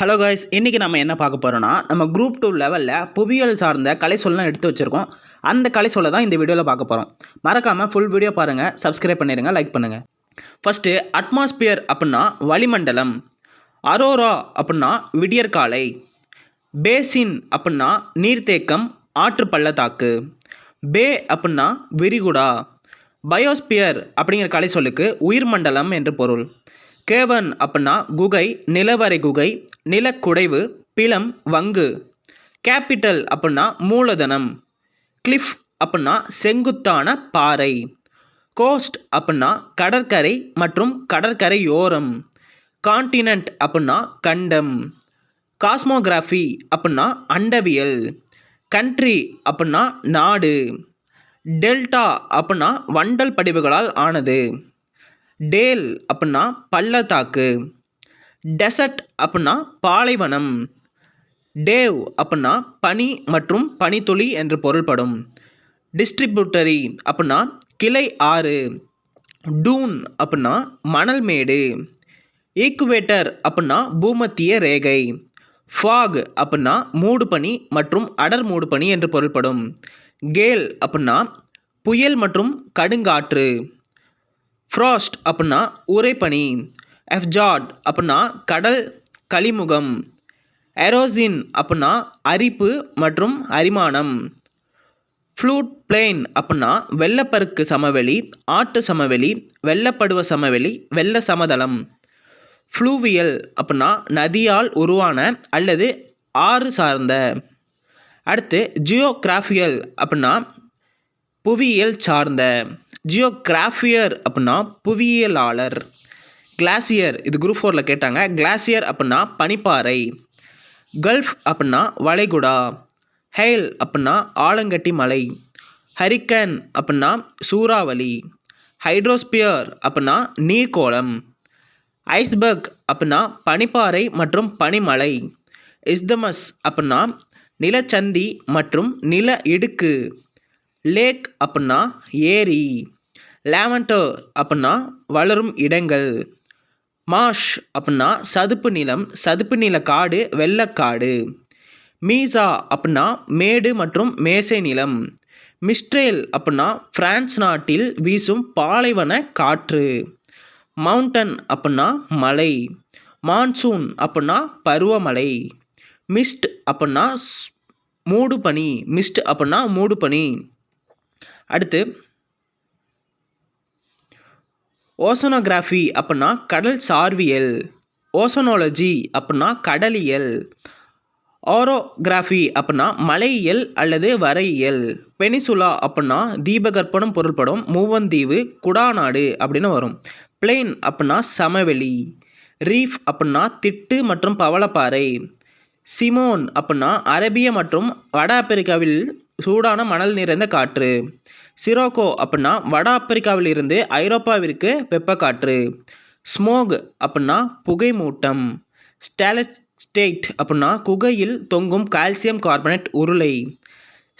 Hello guys இன்றைக்கி நம்ம என்ன பார்க்க போகிறோன்னா நம்ம குரூப் டூ லெவலில் புவியியல் சார்ந்த கலை சொல்லலாம் எடுத்து வச்சுருக்கோம். அந்த கலை சொல்ல தான் இந்த வீடியோவில் பார்க்க போகிறோம் மறக்காமல் ஃபுல் வீடியோ பாருங்கள் சப்ஸ்கிரைப் பண்ணிடுங்க லைக் பண்ணுங்கள் ஃபஸ்ட்டு அட்மாஸ்பியர் அப்படின்னா வளிமண்டலம். அரோரா அப்படின்னா விடியற்காலை. பேசின் அப்படின்னா நீர்த்தேக்கம் ஆற்று பள்ளத்தாக்கு. பே அப்படின்னா விரிகுடா. பயோஸ்பியர் அப்படிங்கிற கலை சொல்லுக்கு உயிர் மண்டலம் என்று பொருள். கேவன் அப்படின்னா குகை நிலவரை குகை நிலக்குடைவு பிலம் வங்கு. கேபிட்டல் அப்படின்னா மூலதனம். கிளிஃப் அப்படின்னா செங்குத்தான பாறை. கோஸ்ட் அப்படின்னா கடற்கரை மற்றும் கடற்கரையோரம். கான்டினென்ட் அப்படின்னா கண்டம். காஸ்மோகிராஃபி அப்படின்னா அண்டவியல். கண்ட்ரி அப்படின்னா நாடு. டெல்டா அப்படின்னா வண்டல் படிவுகளால் ஆனது. டேல் அப்படின்னா பள்ளத்தாக்கு. டெசர்ட் அப்படின்னா பாலைவனம். டேவ் அப்படின்னா பனி மற்றும் பனித்துளி என்று பொருள்படும். டிஸ்ட்ரிபியூட்டரி அப்படின்னா கிளை ஆறு. டூன் அப்படின்னா மணல் மேடு. ஈக்குவேட்டர் அப்படின்னா பூமத்திய ரேகை. ஃபாக் அப்படின்னா மூடுபனி மற்றும் அடர் மூடுபனி என்று பொருள்படும். கேல் அப்படின்னா புயல் மற்றும் கடுங்காற்று. ஃப்ராஸ்ட் அப்படின்னா உரைப்பனி எஃப்ஜாட் அப்படின்னா கடல் கலிமுகம் எரோசின் அப்படின்னா அரிப்பு மற்றும் அரிமானம் ஃப்ளூட் பிளேன் அப்படின்னா வெள்ளப்பருக்கு சமவெளி ஆட்டு சமவெளி வெள்ளப்படுவ சமவெளி வெள்ள சமதளம் ஃப்ளூவியல் அப்படின்னா நதியால் உருவான அல்லது ஆறு சார்ந்த. அடுத்து ஜியோகிராஃபியல் அப்படின்னா புவியியல் சார்ந்த. ஜியோகிராஃபியர் அப்படின்னா புவியியலாளர். கிளாசியர் இது குரூப் ஃபோரில் கேட்டாங்க. கிளாசியர் அப்படின்னா பனிப்பாறை. கல்ஃப் அப்படின்னா வளைகுடா. ஹெயில் அப்படின்னா ஆலங்கட்டி மலை. ஹரிக்கன் அப்படின்னா சூறாவளி. ஹைட்ரோஸ்பியர் அப்படின்னா நீர்க்கோளம். ஐஸ்பர்க் அப்படின்னா பனிப்பாறை மற்றும் பனிமலை. இஸ்தமஸ் அப்படின்னா நிலச்சந்தி மற்றும் நில இடுக்கு. லேக் அப்புடின்னா ஏரி லேவண்டர் அப்புடின்னா வளரும் இடங்கள் மாஷ் அப்புடின்னா சதுப்பு நிலம் சதுப்பு நில காடு வெள்ளக்காடு மீசா அப்புடின்னா மேடு மற்றும் மேசை நிலம் மிஸ்ட்ரேல் அப்புடின்னா பிரான்ஸ் நாட்டில் வீசும் பாலைவன காற்று மவுண்டன் அப்புடின்னா மலை மான்சூன் அப்புடின்னா பருவமழை மிஸ்ட் அப்புடின்னா மூடு பனி மிஸ்ட் அப்புடின்னா மூடு பனி அடுத்து ஓசனோகிராஃபி அப்படின்னா கடல் சார்வியல். ஓசனோலஜி அப்படின்னா கடலியல். ஆரோகிராஃபி அப்படின்னா மலையியல் அல்லது வரையியல். பெனிசுலா அப்படின்னா தீபகற்பனம் பொருள்படும் மூவந்தீவு குடாநாடு அப்படின்னு வரும். பிளெயின் அப்படின்னா சமவெளி. ரீஃப் அப்படின்னா திட்டு மற்றும் பவளப்பாறை. சிமோன் அப்படின்னா அரேபிய மற்றும் வட ஆப்பிரிக்காவில் சூடான மணல் நிறைந்த காற்று. சிரோகோ அப்படின்னா வட ஆப்பிரிக்காவில் இருந்து ஐரோப்பாவிற்கு வெப்பக்காற்று. ஸ்மோக் அப்படின்னா புகை மூட்டம் ஸ்டேட் அப்படின்னா குகையில் தொங்கும் கால்சியம் கார்பனேட் உருளை.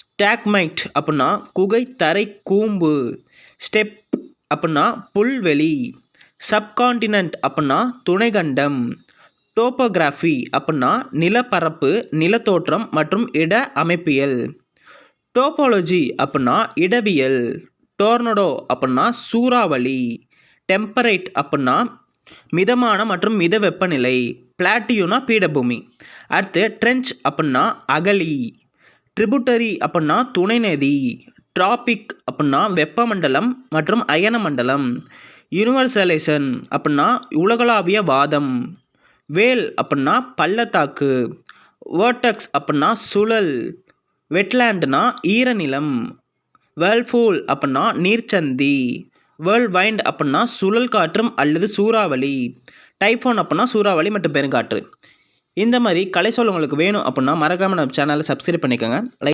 ஸ்டாக்மைட் அப்படின்னா குகை தரை கூம்பு. ஸ்டெப் அப்படின்னா புல்வெளி. சப்கான்டினென்ட் அப்படின்னா துணைகண்டம். டோப்போகிராஃபி அப்படின்னா நிலப்பரப்பு நிலத்தோற்றம் மற்றும் இட அமைப்பியல். டோபாலஜி அப்படின்னா இடவியல். டோர்னடோ அப்படின்னா சூறாவளி. டெம்பரேட் அப்படின்னா மிதமான மற்றும் மித வெப்பநிலை. பிளாட்டியூனா பீடபூமி. அடுத்து ட்ரெஞ்ச் அப்படின்னா அகலி. ட்ரிபுட்டரி அப்படின்னா துணை நதி. ட்ராபிக் அப்படின்னா வெப்பமண்டலம் மற்றும் அயன மண்டலம். யூனிவர்சலைசன் அப்படின்னா உலகளாவிய வாதம். வேல் அப்படின்னா பள்ளத்தாக்கு வேர்டக்ஸ் அப்படின்னா சுழல் வெட்லேண்டுனா ஈரநிலம் வேர்ல்ஃபூல் அப்படின்னா நீர்ச்சந்தி வேர்ல்ட் வைண்ட் அப்படின்னா சுழல் காற்றும் அல்லது சூறாவளி டைஃபோன் அப்படின்னா சூறாவளி மற்றும் பெருங்காற்று. இந்த மாதிரி கலை சொல்ல உங்களுக்கு வேணும் அப்படின்னா மறக்காமல் நம்ம சேனலை சப்ஸ்கிரைப் பண்ணிக்கோங்க. லைக்